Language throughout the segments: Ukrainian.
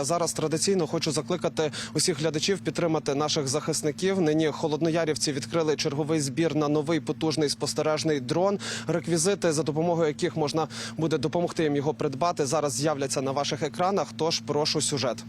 Зараз традиційно хочу закликати усіх глядачів підтримати наших захисників. Нині холодноярівці відкрили черговий збір на новий потужний спостережний дрон. Реквізити, за допомогою яких можна буде допомогти їм його придбати, зараз з'являться на ваших екранах. Тож прошу сюжет.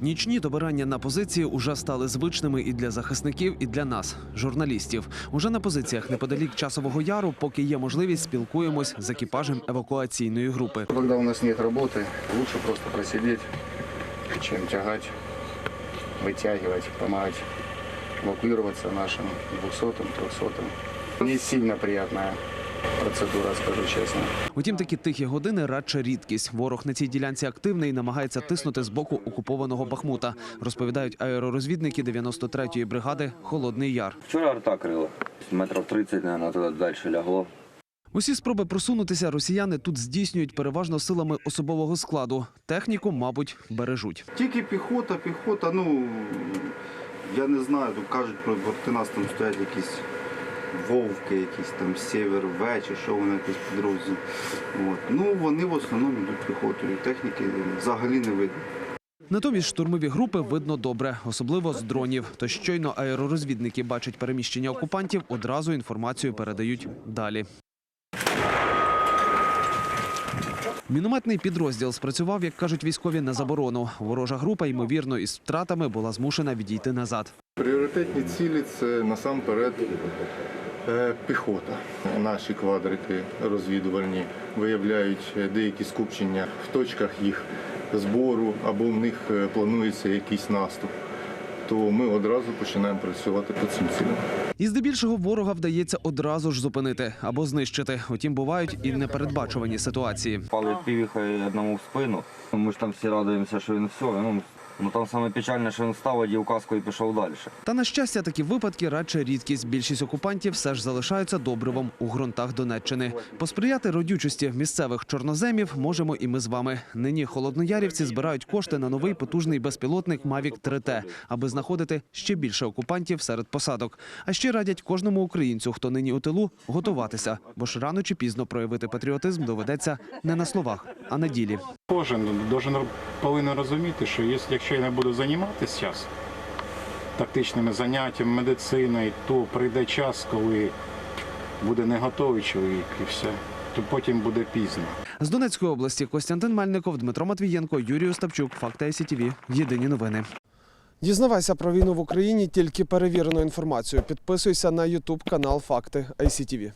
Нічні добирання на позиції уже стали звичними і для захисників, і для нас, журналістів. Уже на позиціях неподалік часового яру, поки є можливість, спілкуємось з екіпажем евакуаційної групи. Когда у нас нет работы, лучше просто просидеть, чем тягать, вытягивать, помогать эвакуироваться нашим 200-м, 300-м. Не сильно приятная процедура, скажу честно. Утім, такі тихі години радше рідкість. Ворог на цій ділянці активний і намагається тиснути з боку окупованого Бахмута. Розповідають аеророзвідники 93-ї бригади Холодний Яр. Вчора арта крила. Метрів 30, мабуть, туди далі лягло. Усі спроби просунутися росіяни тут здійснюють переважно силами особового складу. Техніку, мабуть, бережуть. Тільки піхота, піхота, ну я не знаю, тут кажуть про нас там стоять якісь вовки, якісь там сєвер, В, чи що вони якийсь підрозділ. От. Ну вони в основному йдуть піхотою. Техніки взагалі не видно. Натомість штурмові групи видно добре, особливо з дронів. То щойно аеророзвідники бачать переміщення окупантів, одразу інформацію передають далі. Мінометний підрозділ спрацював, як кажуть військові, на заборону. Ворожа група, ймовірно, із втратами була змушена відійти назад. Пріоритетні цілі це насамперед е, піхота. Наші квадрики розвідувальні виявляють е, деякі скупчення в точках їх збору або в них е, планується якийсь наступ. То ми одразу починаємо працювати по цим цілям. І здебільшого ворога вдається одразу ж зупинити або знищити. Утім, бувають і непередбачувані ситуації. Пали півіхою одному в спину. Ми ж там всі радуємося, що він все. Ну, ну там саме печальне, що він став, одів каску і пішов далі. Та на щастя, такі випадки радше рідкість. Більшість окупантів все ж залишаються добривом у ґрунтах Донеччини. Посприяти родючості місцевих чорноземів можемо і ми з вами. Нині холодноярівці збирають кошти на новий потужний безпілотник Mavic 3T, аби знаходити ще більше окупантів серед посадок. А ще радять кожному українцю, хто нині у тилу, готуватися, бо ж рано чи пізно проявити патріотизм доведеться не на словах, а на ділі. Кожен должен, повинен розуміти, що якщо я не буду займатися зараз тактичними заняттями, медициною, то прийде час, коли буде не готовий чоловік і все, то потім буде пізно. З Донецької області Костянтин Мельников, Дмитро Матвієнко, Юрій Остапчук. Факти СІТВ. Єдині новини. Дізнавайся про війну в Україні тільки перевірену інформацію. Підписуйся на Ютуб канал Факти ICTV.